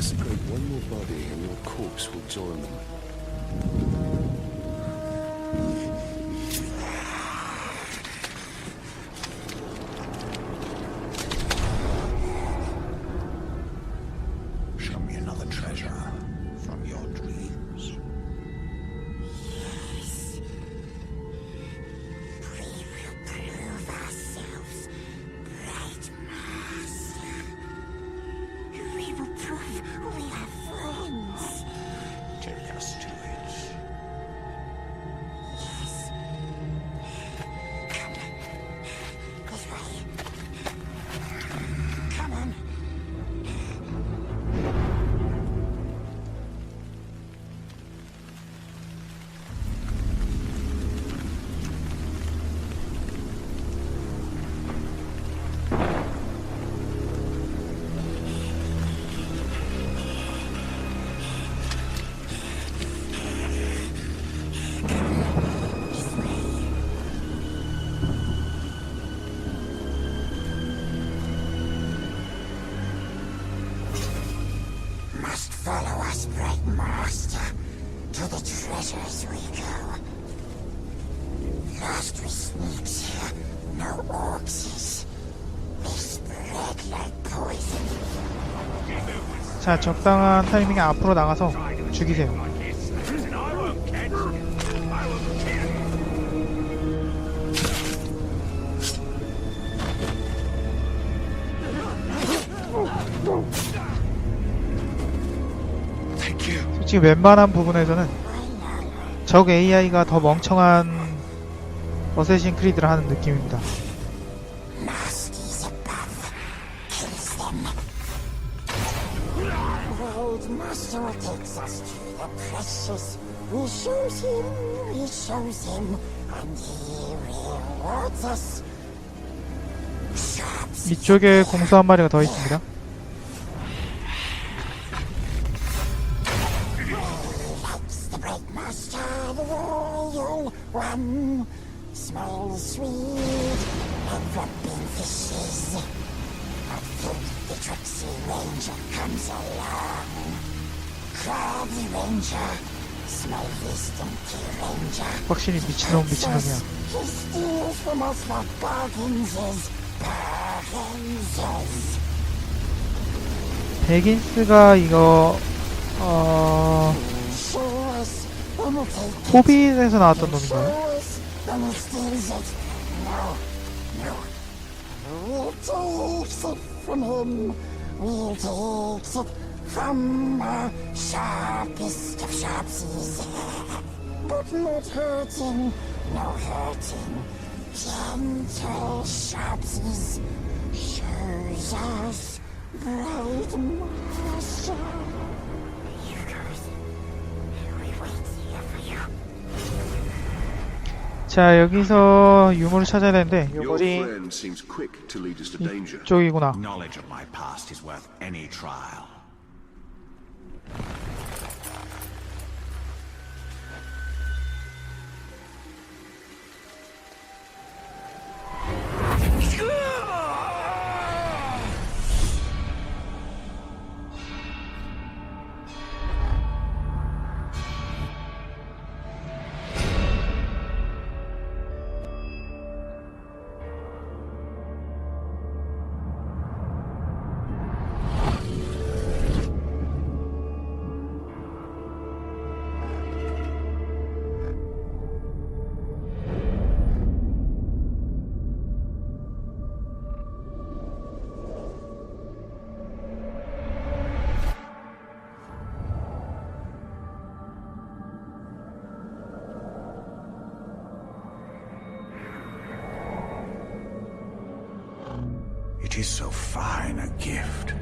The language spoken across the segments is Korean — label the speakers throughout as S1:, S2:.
S1: more body, and your corpse will join them.
S2: Show me another treasure from your dreams.
S3: Master.
S2: To
S3: the treasures we go. Lost we sneaks here, no orcs. They spread like poison.
S4: 자, 적당한 타이밍에 앞으로 나가서 죽이세요. 솔직히 웬만한 부분에서는 적 AI가 더 멍청한 어쌔신 크리드를 하는 느낌입니다. 이쪽에 공수 한 마리가 더 있습니다.
S3: One. Smells sweet, like rubbing fishes. But think the tricksy ranger comes along. Crabby ranger, smell this stinky ranger.
S4: 확실히 미친놈 미친놈이야.
S3: He steals from us what bargains is. Bargains is.
S4: 베긴스가 이거 어. 호빗에서 나왔던 놈인가요?
S3: And we'll steal it. No, no. We'll take it from him. We'll take it from our sharpest of sharpsies. but not hurting, no hurting. Gentle sharpsies shows us bright master.
S4: 자 여기서 유물을 찾아야 되는데 유물이. 이쪽이구나.
S2: Is so fine a gift.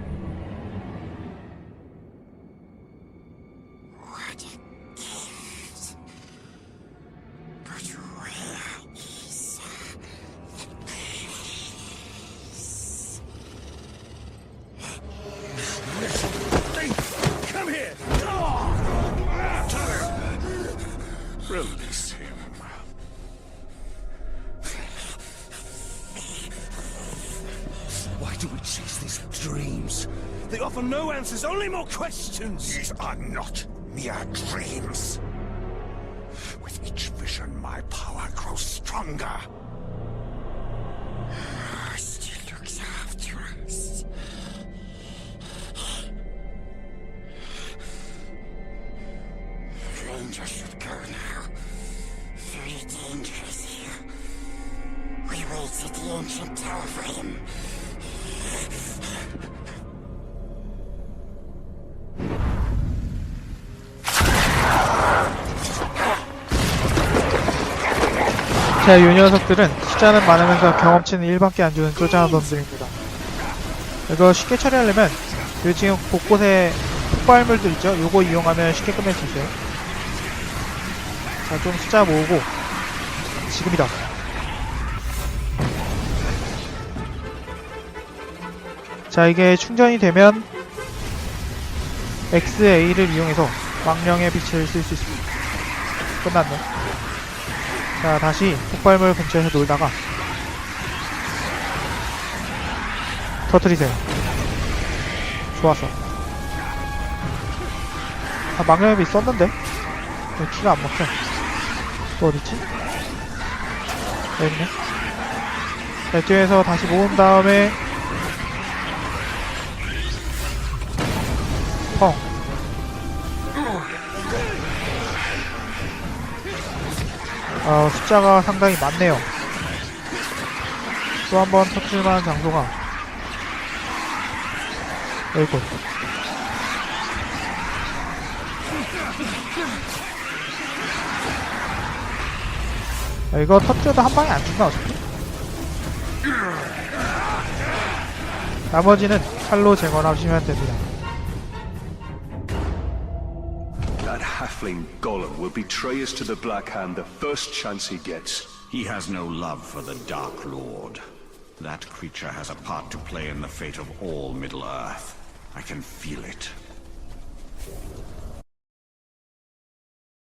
S2: These dreams?
S1: They offer no answers, only more questions!
S2: These are not mere dreams. With each vision, my power grows stronger.
S4: 자, 이 녀석들은 숫자는 많으면서 경험치는 1밖에 안 주는 쪼잔한 놈들입니다. 이거 쉽게 처리하려면 요 지금 곳곳에 폭발물들 있죠? 요거 이용하면 쉽게 끝낼 수 있어요. 자, 좀 숫자 모으고 지금이다. 자, 이게 충전이 되면 XA를 이용해서 망령의 빛을 쓸 수 있습니다. 끝났네. 자, 다시 폭발물 근처에서 놀다가 터트리세요. 좋았어. 아, 망령의 빛 썼는데? 왜 키가 안 먹혀? 또 어딨지? 여기 있네. 자, 뒤에서 다시 모은 다음에 펑. 아, 숫자가 상당히 많네요. 또 한 번 터트릴 만한 장소가 여기고 아, 이거 터트려도 한 방에 안 죽나 어차피? 나머지는 칼로 제거하시면 됩니다.
S5: Halfling golem will betray us to the Black Hand the first chance he gets.
S6: He has no love for the Dark Lord. That creature has a part to play in the fate of all Middle Earth. I can feel it.